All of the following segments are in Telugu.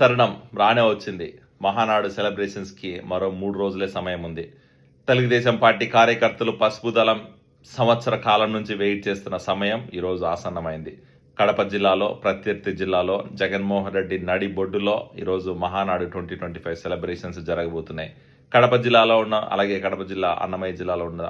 తరుణం రానే వచ్చింది. మహానాడు సెలబ్రేషన్స్కి మరో మూడు రోజులే సమయం ఉంది. తెలుగుదేశం పార్టీ కార్యకర్తలు పసుపు దళం సంవత్సర కాలం నుంచి వెయిట్ చేస్తున్న సమయం ఈరోజు ఆసన్నమైంది. కడప జిల్లాలో ప్రత్యర్థి జిల్లాలో జగన్మోహన్ రెడ్డి నడి బొడ్డులో ఈరోజు Mahanadu twenty twenty five celebrations జరగబోతున్నాయి. కడప జిల్లాలో ఉన్న అలాగే కడప జిల్లా అన్నమయ్య జిల్లాలో ఉన్న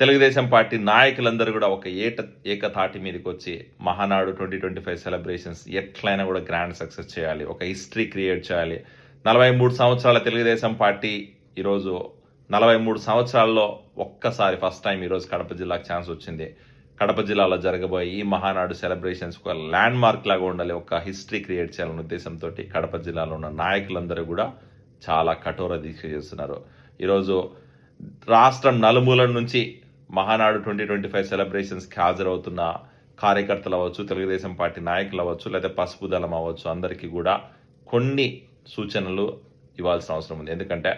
తెలుగుదేశం పార్టీ నాయకులందరూ కూడా ఒక ఏట ఏకతాటి మీదకి వచ్చి Mahanadu twenty twenty five celebrations ఎట్లయినా కూడా గ్రాండ్ సక్సెస్ చేయాలి ఒక హిస్టరీ క్రియేట్ చేయాలి. నలభై మూడు సంవత్సరాల తెలుగుదేశం పార్టీ ఈరోజు నలభై మూడు సంవత్సరాల్లో ఒక్కసారి ఫస్ట్ టైం ఈరోజు కడప జిల్లాకు ఛాన్స్ వచ్చింది. కడప జిల్లాలో జరగబోయే ఈ మహానాడు సెలబ్రేషన్స్ ఒక ల్యాండ్ మార్క్ లాగా ఉండాలి ఒక హిస్టరీ క్రియేట్ చేయాలనే ఉద్దేశంతో కడప జిల్లాలో ఉన్న నాయకులందరూ కూడా చాలా కఠోర దీక్ష చేస్తున్నారు. ఈరోజు రాష్ట్రం నలుమూలల నుంచి మహానాడు ట్వంటీ ట్వంటీ ఫైవ్ సెలబ్రేషన్స్కి హాజరవుతున్న కార్యకర్తలు అవ్వచ్చు తెలుగుదేశం పార్టీ నాయకులు అవ్వచ్చు లేదా పసుపు దళం అవ్వచ్చు అందరికీ కూడా కొన్ని సూచనలు ఇవ్వాల్సిన అవసరం ఉంది. ఎందుకంటే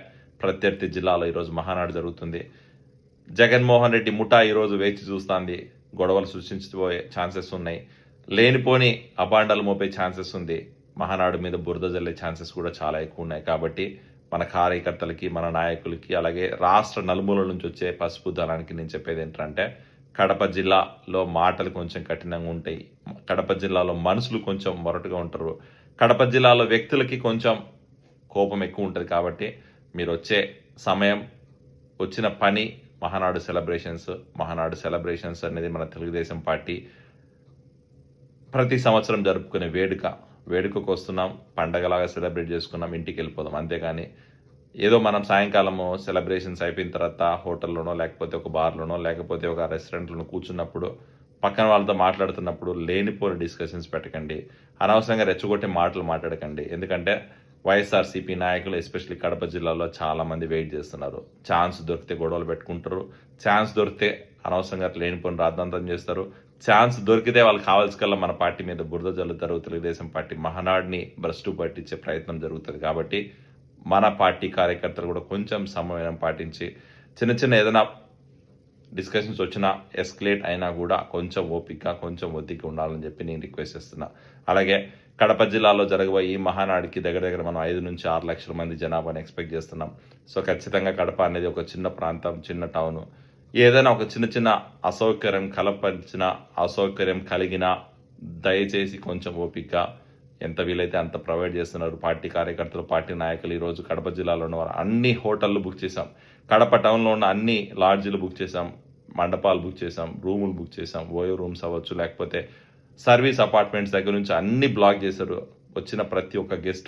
ప్రత్యర్థి జిల్లాలో ఈరోజు మహానాడు జరుగుతుంది. జగన్మోహన్ రెడ్డి ముఠా ఈరోజు వేచి చూస్తుంది. గొడవలు సృష్టించబోయే ఛాన్సెస్ ఉన్నాయి. లేనిపోని అబాండాలు మోపే ఛాన్సెస్ ఉంది. మహానాడు మీద బురద జల్లే ఛాన్సెస్ కూడా చాలా ఎక్కువ ఉన్నాయి. కాబట్టి మన కార్యకర్తలకి మన నాయకులకి అలాగే రాష్ట్ర నలుమూలల నుంచి వచ్చే పసుపు దళానికి నేను చెప్పేది ఏంటంటే కడప జిల్లాలో మాటలు కొంచెం కఠినంగా ఉంటాయి. కడప జిల్లాలో మనుషులు కొంచెం మొరటుగా ఉంటారు. కడప జిల్లాలో వ్యక్తులకి కొంచెం కోపం ఎక్కువ ఉంటుంది కాబట్టి మీరు వచ్చే సమయం వచ్చిన పని మహానాడు సెలబ్రేషన్స్ మహానాడు సెలబ్రేషన్స్ అనేది మన తెలుగుదేశం పార్టీ ప్రతి సంవత్సరం జరుపుకునే వేడుక. వేడుకకు వస్తున్నాం పండగలాగా సెలబ్రేట్ చేసుకున్నాం ఇంటికి వెళ్ళిపోదాం అంతేగాని ఏదో మనం సాయంకాలము సెలబ్రేషన్స్ అయిపోయిన తర్వాత హోటల్లోనో లేకపోతే ఒక బార్లోనో లేకపోతే ఒక రెస్టారెంట్లోనో కూర్చున్నప్పుడు పక్కన వాళ్ళతో మాట్లాడుతున్నప్పుడు లేనిపోని డిస్కషన్స్ పెట్టకండి. అనవసరంగా రెచ్చగొట్టే మాటలు మాట్లాడకండి. ఎందుకంటే వైఎస్ఆర్సీపీ నాయకులు ఎస్పెషల్లీ కడప జిల్లాలో చాలా మంది వెయిట్ చేస్తున్నారు. ఛాన్స్ దొరికితే గొడవలు పెట్టుకుంటారు. ఛాన్స్ దొరికితే అనవసరంగా లేనిపోని రాద్ధాంతం చేస్తారు. ఛాన్స్ దొరికితే వాళ్ళకి కావాల్సికల్లా మన పార్టీ మీద బురద జల్లుతారు. తెలుగుదేశం పార్టీ మహానాడిని భ్రష్టు పట్టించే ప్రయత్నం జరుగుతుంది కాబట్టి మన పార్టీ కార్యకర్తలు కూడా కొంచెం సమన్వయం పాటించి చిన్న చిన్న ఏదైనా డిస్కషన్స్ వచ్చినా ఎస్కలేట్ అయినా కూడా కొంచెం ఓపిక కొంచెం ఒత్తికి ఉండాలని చెప్పి నేను రిక్వెస్ట్ చేస్తున్నా. అలాగే కడప జిల్లాలో జరగబోయే ఈ మహానాడికి దగ్గర దగ్గర మనం ఐదు నుంచి ఆరు లక్షల మంది జనాభాని ఎక్స్పెక్ట్ చేస్తున్నాం. సో ఖచ్చితంగా కడప అనేది ఒక చిన్న ప్రాంతం చిన్న టౌను. ఏదైనా ఒక చిన్న చిన్న అసౌకర్యం కలపరిచిన అసౌకర్యం కలిగిన దయచేసి కొంచెం ఓపిక. ఎంత వీలైతే అంత ప్రొవైడ్ చేస్తున్నారు పార్టీ కార్యకర్తలు పార్టీ నాయకులు. ఈరోజు కడప జిల్లాలో ఉన్నవారు అన్ని హోటళ్ళు బుక్ చేసాం కడప టౌన్లో ఉన్న అన్ని లాడ్జీలు బుక్ చేసాం మండపాలు బుక్ చేసాం రూములు బుక్ చేసాం ఓయో రూమ్స్ అవ్వచ్చు లేకపోతే సర్వీస్ అపార్ట్మెంట్స్ దగ్గర నుంచి అన్ని బ్లాక్ చేశారు. వచ్చిన ప్రతి ఒక్క గెస్ట్